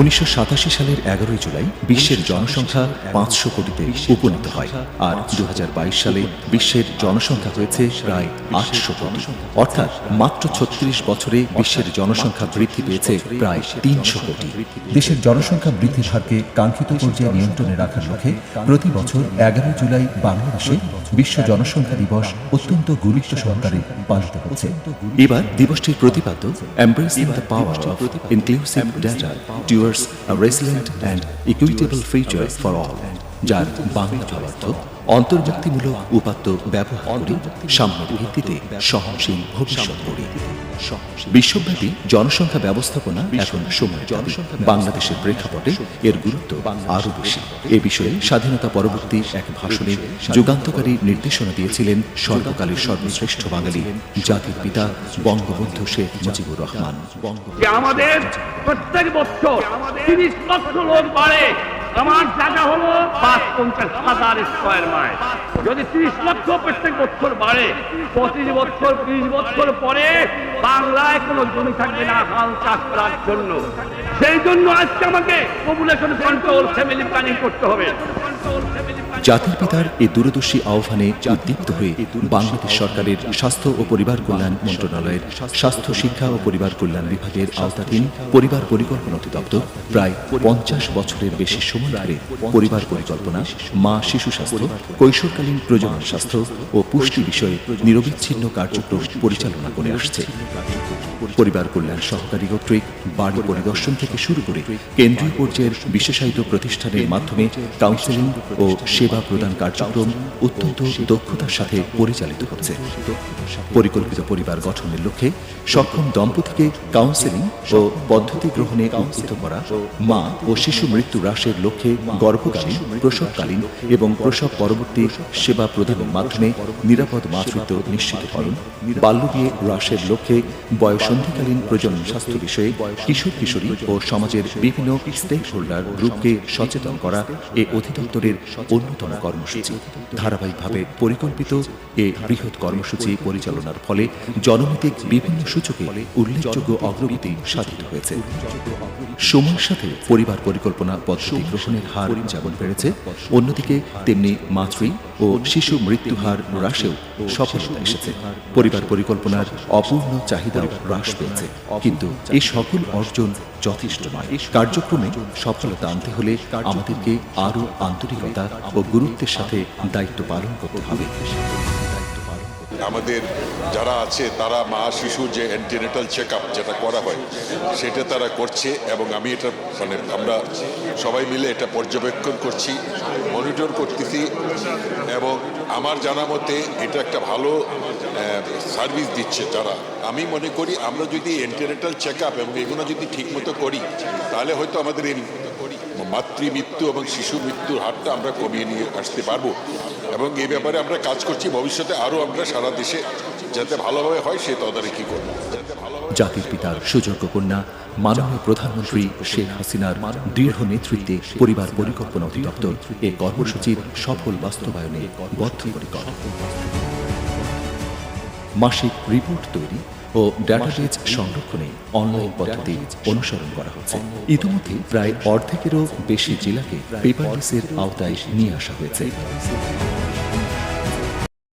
উনিশশো সাতাশি সালের এগারোই জুলাই বিশ্বের জনসংখ্যা পাঁচশো কোটিতে উপনীত হয়। আর দু হাজার বাইশ সালে বিশ্বের জনসংখ্যা হয়েছে প্রায় আটশো কোটি। অর্থাৎ মাত্র ছত্রিশ বছরে বিশ্বের জনসংখ্যা বৃদ্ধি পেয়েছে প্রায় তিনশো কোটি। দেশের জনসংখ্যা বৃদ্ধির হারকে কাঙ্ক্ষিত পর্যায়ে নিয়ন্ত্রণে রাখার লক্ষ্যে প্রতি বছর এগারো জুলাই বাংলাদেশে বিশ্ব জনসংখ্যা দিবস অত্যন্ত গুরুত্ব সহকারে পালিত হচ্ছে। এবার দিবসটির প্রতিপাদ্য embracing the power of inclusive data towards a resilient and equitable future for all যার বাংলা ভাবার্থ অন্তর্ভুক্তিমূলক উপাত্ত ব্যবহার করি সাম্যের ভিত্তিতে সহনশীল ভবিষ্যৎ গড়ি বিশ্বব্যাপী জনসংখ্যা ব্যবস্থাপনা এখন সময় বাংলাদেশের প্রেক্ষাপটে এর গুরুত্ব আরও বেশি। এ বিষয়ে স্বাধীনতা পরবর্তী এক ভাষণে যুগান্তকারী নির্দেশনা দিয়েছিলেন সর্বকালের সর্বশ্রেষ্ঠ বাঙালি জাতির পিতা বঙ্গবন্ধু শেখ মুজিবুর রহমান। আমাদের প্রত্যেক বছর তিরিশ লক্ষ লোক বাড়ে। আমার জায়গা হলো পাঁচ পঞ্চাশ হাজার স্কোয়ার মাইল যদি ত্রিশ লক্ষ প্রত্যেক বছর বাড়ে, পঁচিশ বছর ত্রিশ বছর পরে বাংলায় কোনো জমি থাকবে না হাল চাষ করার জন্য। সেই জন্য আজকে আমাকে পপুলেশন কন্ট্রোল ফ্যামিলি প্ল্যানিং করতে হবে। জাতির পিতার এই দূরদর্শী আহ্বানে উদ্দীপ্ত হয়ে বাংলাদেশ সরকারের স্বাস্থ্য ও পরিবার কল্যাণ মন্ত্রণালয়ের স্বাস্থ্য, শিক্ষা ও পরিবার কল্যাণ বিভাগের আওতাধীন পরিবার পরিকল্পনা অধিদপ্তর প্রায় পঞ্চাশ বছরের বেশি সময় ধরে পরিবার পরিকল্পনা, মা শিশু স্বাস্থ্য, কৈশোরকালীন প্রজনন স্বাস্থ্য ও পুষ্টি বিষয়ে নিরবিচ্ছিন্ন কার্যক্রম পরিচালনা করে আসছে। পরিবার কল্যাণ সহকারী কর্তৃক বাড়ি পরিদর্শন থেকে শুরু করে কেন্দ্রীয় পর্যায়ের বিশেষায়িত প্রতিষ্ঠানের মাধ্যমে কাউন্সেলিং ও সেবা প্রদান কার্যক্রম অত্যন্ত দক্ষতার সাথে পরিচালিত হচ্ছে। পরিকল্পিত পরিবার গঠনের লক্ষ্যে সক্ষম দম্পতিকে কাউন্সেলিং ও পদ্ধতি গ্রহণে উদ্বুদ্ধ করা মা ও শিশু মৃত্যু হ্রাসের লক্ষ্যে গর্ভকালীন, প্রসবকালীন এবং প্রসব পরবর্তী সেবা প্রদানের মাধ্যমে নিরাপদ মাতৃত্ব নিশ্চিতকরণ বাল্যবিয়ে হ্রাসের লক্ষ্যে বয়সন্ধিকালীন প্রজনন স্বাস্থ্য বিষয়ে কিশোর কিশোরী ও সমাজের বিভিন্ন স্টেক হোল্ডার গ্রুপকে সচেতন করা এ অধিদপ্তরের অন্যতম কর্মসূচি। ধারাবাহিকভাবে পরিকল্পিত এ বৃহৎ কর্মসূচি পরিচালনার ফলে জনমিতিক বিভিন্ন সূচকে উল্লেখযোগ্য অগ্রগতি সাধিত হয়েছে। সময়ের সাথে পরিবার পরিকল্পনা পদ্ধতি গ্রহণের হার যেমন বেড়েছে, অন্যদিকে তেমনি মাতৃ ও শিশু মৃত্যু হার হ্রাসেও সফলতা এসেছে। পরিবার পরিকল্পনার অপূর্ণ চাহিদা হ্রাস পেয়েছে। কিন্তু এই সকল অর্জন যথেষ্ট নয়। কার্যক্রমে সফলতা আনতে হলে আমাদেরকে আরও আন্তরিকতা ও গুরুত্বের সাথে দায়িত্ব পালন করতে হবে। আমাদের যারা আছে, তারা মা শিশুর যে অ্যান্টিনেটাল চেক আপ যেটা করা হয়, সেটা তারা করছে এবং আমি এটা মানে আমরা সবাই মিলে এটা পর্যবেক্ষণ করছি মনিটর করতেছি এবং আমার জানা মতে এটা একটা ভালো সার্ভিস দিচ্ছে যারা। আমি মনে করি আমরা যদি অ্যান্টিনেটাল চেক আপ এবং এগুলো যদি ঠিকমতো করি, তাহলে হয়তো আমাদের মাতৃ মৃত্যু এবং শিশু মৃত্যুর হারটা আমরা কমিয়ে নিয়ে আসতে পারব। এবং এই ব্যাপারে আমরা কাজ করছি। ভবিষ্যতে আরও আমরা সারা দেশে যাতে ভালোভাবে হয় সে তদারকি করব। জাতির পিতার সুযোগ্য কন্যা মাননীয় প্রধানমন্ত্রী শেখ হাসিনার দৃঢ় নেতৃত্বে পরিবার পরিকল্পনা অধিদপ্তর এই কর্মসূচির সফল বাস্তবায়নে বদ্ধপরিকর। মাসিক রিপোর্ট তৈরি ও ডাটাবেজ সংরক্ষণে অনলাইন পদ্ধতি অনুসরণ করা হচ্ছে। ইতিমধ্যে প্রায় অর্ধেকেরও বেশি জেলাকে পেপারলেসের আওতায় নিয়ে আসা হয়েছে।